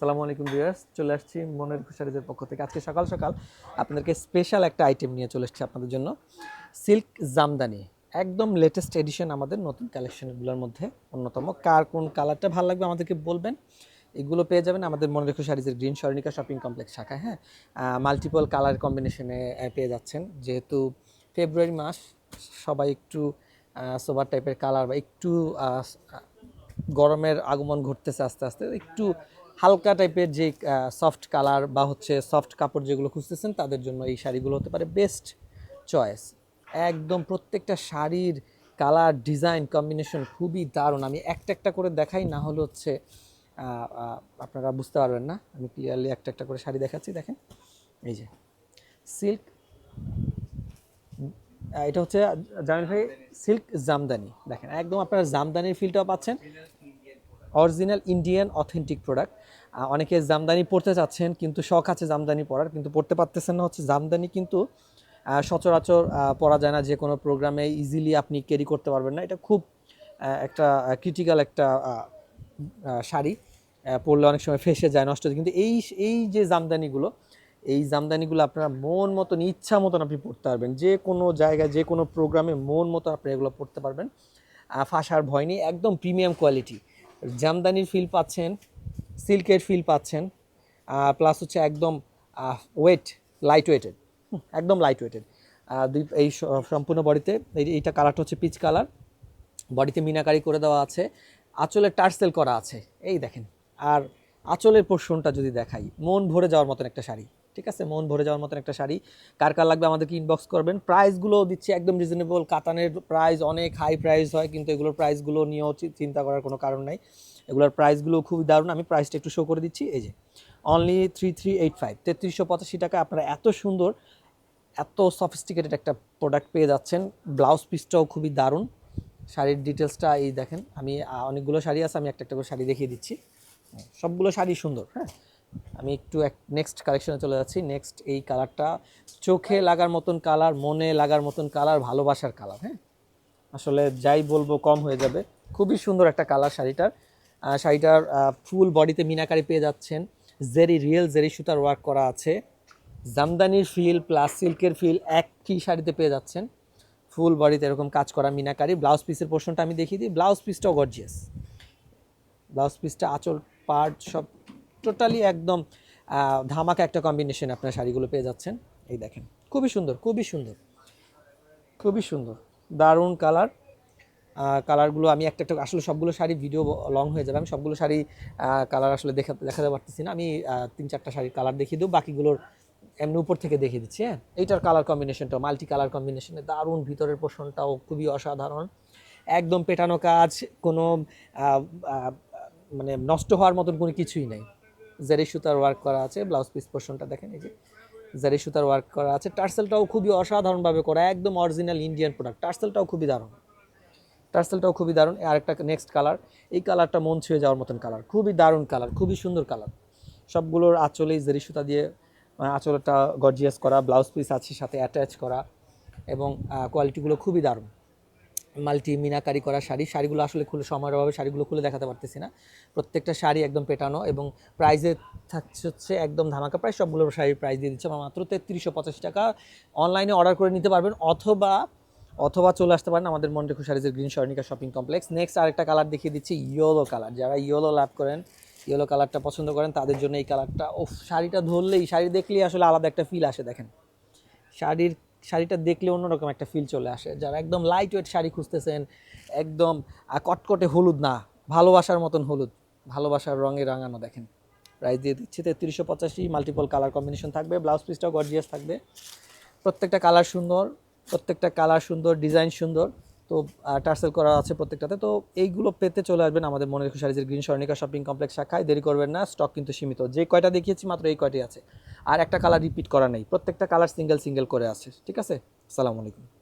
সালামু আলাইকুম ভিউয়ার্স, চলে আসছি মনের খুশারিজের পক্ষ থেকে। আজকে সকাল সকাল আপনাদেরকে স্পেশাল একটা আইটেম নিয়ে চলে এসেছি আপনাদের জন্য। সিল্ক জামদানি, একদম লেটেস্ট এডিশন আমাদের নতুন কালেকশনগুলোর মধ্যে অন্যতম। কার কোন কালারটা ভালো লাগবে আমাদেরকে বলবেন। এগুলো পেয়ে যাবেন আমাদের মনে রেখো শাড়িজের গ্রিন স্বর্ণিকা শপিং কমপ্লেক্স শাখায় হ্যাঁ? মাল্টিপল কালার কম্বিনেশনে পেয়ে যাচ্ছেন। যেহেতু ফেব্রুয়ারি মাস, সবাই একটু সোবার টাইপের কালার বা একটু গরমের আগমন ঘটতেছে আস্তে আস্তে, একটু হালকা টাইপের যে সফট কালার বা হচ্ছে সফট কাপড় যেগুলো খুঁজতেছেন, তাদের জন্য এই শাড়িগুলো হতে পারে বেস্ট চয়েস একদম প্রত্যেকটা শাড়ির কালার ডিজাইন কম্বিনেশন খুবই দারুণ। আমি একটা একটা করে দেখাই, না হলে হচ্ছে আপনারা বুঝতে পারবেন না। আমি ক্লিয়ারলি একটা একটা করে শাড়ি দেখাচ্ছি, দেখেন। এই যে সিল্ক এটা হচ্ছে জামিল ভাই সিল্ক জামদানি। দেখেন, একদম আপনারা জামদানির ফিলটাও পাচ্ছেন। অরিজিনাল ইন্ডিয়ান অথেন্টিক প্রোডাক্ট অনেকে জামদানি পড়তে চাচ্ছেন, কিন্তু শখ আছে জামদানি পরার, কিন্তু পড়তে পারতেছেন না হচ্ছে জামদানি, কিন্তু সচরাচর পরা যায় না যে কোনো প্রোগ্রামে ইজিলি আপনি ক্যারি করতে পারবেন না। এটা খুব একটা ক্রিটিক্যাল একটা শাড়ি। পরলে অনেক সময় ফেসে যায়, নষ্ট। কিন্তু এই এই যে জামদানিগুলো, এই জামদানিগুলো আপনারা মন মতন, ইচ্ছা মতন আপনি পড়তে পারবেন। যে কোনো জায়গায়, যে কোনো প্রোগ্রামে মন মতো আপনি এগুলো পড়তে পারবেন। ফাঁসার ভয় নেই, একদম প্রিমিয়াম কোয়ালিটি জামদানির ফিল পাচ্ছেন সিল্কের ফিল পাচ্ছেন প্লাস হচ্ছে একদম ওয়েট লাইট ওয়েটেড একদম লাইট ওয়েটেড দুই, এই সম্পূর্ণ বডিতে এইটা কালারটা হচ্ছে পিচ কালার বডিতে মিনাকারি করে দেওয়া আছে। আঁচলের টার্সেল করা আছে, এই দেখেন। আর আঁচলের পোর্শনটা যদি দেখাই, মন ভরে যাওয়ার মতন একটা শাড়ি। ঠিক আছে? মন ভরে যাওয়ার মতন একটা শাড়ি। কার কার লাগবে আমাদেরকে ইনবক্স করবেন। প্রাইসগুলো দিচ্ছি একদম রিজনেবল কাতানের প্রাইস অনেক হাই প্রাইস হয়, কিন্তু এগুলোর প্রাইসগুলো নিয়েও চিন্তা করার কোনো কারণ নাই। এগুলোর প্রাইসগুলো খুবই দারুণ। আমি প্রাইসটা একটু শো করে দিচ্ছি। এই যে only three three eight five তেত্রিশশো পঁচাশি টাকা আপনারা এত সুন্দর, এত সফিস্টিকেটেড একটা প্রোডাক্ট পেয়ে যাচ্ছেন। ব্লাউজ পিসটাও খুবই দারুণ। শাড়ির ডিটেলসটা এই দেখেন। আমি অনেকগুলো শাড়ি আছে, আমি একটা একটা করে শাড়ি দেখিয়ে দিচ্ছি। সবগুলো শাড়ি সুন্দর হ্যাঁ? আমি একটু এক নেক্সট কালেকশনে চলে যাচ্ছি। নেক্সট এই কালারটা চোখে লাগার মতন কালার মনে লাগার মতন কালার ভালোবাসার কালার হ্যাঁ? আসলে যাই বলব, কম হয়ে যাবে। খুবই সুন্দর একটা কালার শাড়িটার। শাড়িটার ফুল বডিতে মিনাকারি পেয়ে যাচ্ছেন। জেরি রিয়েল জেরি সুতার ওয়ার্ক করা আছে। জামদানির ফিল প্লাস সিল্কের ফিল একই শাড়িতে পেয়ে যাচ্ছেন। ফুল বডিতে এরকম কাজ করা মিনাকারি। ব্লাউজ পিসের পোর্শনটা আমি দেখিয়ে দিই। ব্লাউজ পিসটাও গর্জিয়াস ব্লাউজ পিসটা আঁচল পার্ট সব টোটালি একদম ধামাকা একটা কম্বিনেশন আপনার শাড়িগুলো পেয়ে যাচ্ছেন। এই দেখেন, খুবই সুন্দর খুবই সুন্দর খুবই সুন্দর, দারুণ কালার কালারগুলো আমি একটা একটা, আসলে সবগুলো শাড়ি ভিডিও লং হয়ে যাবে, আমি সবগুলো শাড়ি কালার আসলে দেখা, দেখাতে পারতেছি না। আমি তিন চারটা শাড়ির কালার দেখিয়ে দেবো, বাকিগুলোর এমনি উপর থেকে দেখিয়ে দিচ্ছি হ্যাঁ? এইটার কালার কম্বিনেশনটা মাল্টি কালার কম্বিনেশনে দারুণ, ভিতরের পোর্শনটাও খুবই অসাধারণ। একদম পেটানো কাজ, কোনো মানে নষ্ট হওয়ার মতন কোনো কিছুই নেই। জেরি সুতার ওয়ার্ক করা আছে ব্লাউজ পিস পোর্শনটা দেখেন, এই যে জেরি সুতার ওয়ার্ক করা আছে। টার্সেলটাও খুবই অসাধারণভাবে করা, একদম অরিজিনাল ইন্ডিয়ান প্রোডাক্ট টার্সেলটাও খুবই দারুণ। টার্সেলটাও খুবই দারুণ। আর একটা নেক্সট কালার এই কালারটা মন ছুঁয়ে যাওয়ার মতন কালার খুবই দারুণ কালার খুবই সুন্দর কালার সবগুলোর আঁচলেই জেরি সুতা দিয়ে আঁচলটা গর্জিয়াস করা ব্লাউজ পিস আছে সাথে অ্যাটাচ করা এবং কোয়ালিটিগুলো খুবই দারুণ। মাল্টি মিনাকারি করা শাড়ি, শাড়িগুলো আসলে খুলে সময়ের অভাবে শাড়িগুলো খুলে দেখাতে পারতেছি না। প্রত্যেকটা শাড়ি একদম পেটানো এবং প্রাইসে থাকছে হচ্ছে একদম ধামাকা প্রাইস সবগুলো শাড়ির প্রাইস দিয়ে দিচ্ছে। আমার মাত্র তেত্রিশশো পঁচাশি টাকা। অনলাইনে অর্ডার করে নিতে পারবেন অথবা অথবা চলে আসতে পারেন আমাদের মন্টেকু শাড়িজের green Swarnika shopping complex next আরেকটা কালার দেখিয়ে দিচ্ছি ইয়েলো কালার যারা ইয়েলো লাভ করেন ইয়েলো কালারটা পছন্দ করেন, তাদের জন্য এই কালারটা ও শাড়িটা ধরলেই, শাড়ি দেখলেই আসলে আলাদা একটা ফিল আসে, দেখেন। শাড়ির শাড়িটা দেখলে অন্যরকম একটা ফিল চলে আসে। যারা একদম লাইট ওয়েট শাড়ি খুঁজতেছেন, একদম কটকটে হলুদ না, ভালোবাসার মতন হলুদ, ভালোবাসার রঙে রাঙানো দেখেন। প্রাইস দিয়ে দিচ্ছি তেত্রিশশো পঁচাশি মাল্টিপল কালার কম্বিনেশন থাকবে ব্লাউজ পিসটাও গর্জিয়াস থাকবে। প্রত্যেকটা কালার সুন্দর, প্রত্যেকটা কালার সুন্দর ডিজাইন সুন্দর। তো টার্সেল করা আছে প্রত্যেকটাতে। তো এইগুলো পেতে চলে আসবেন আমাদের মনে রেখো সারিজের গ্রিন স্বর্ণিকা শপিং কমপ্লেক্স শাখায়। দেরি করবেন না, স্টক কিন্তু সীমিত। যে কয়টা দেখিয়েছি, মাত্র এই কয়টি আছে। আর একটা কালার রিপিট করা নেই। প্রত্যেকটা কালার সিঙ্গেল সিঙ্গেল করে আছে। ঠিক আছে? আসসালামু আলাইকুম।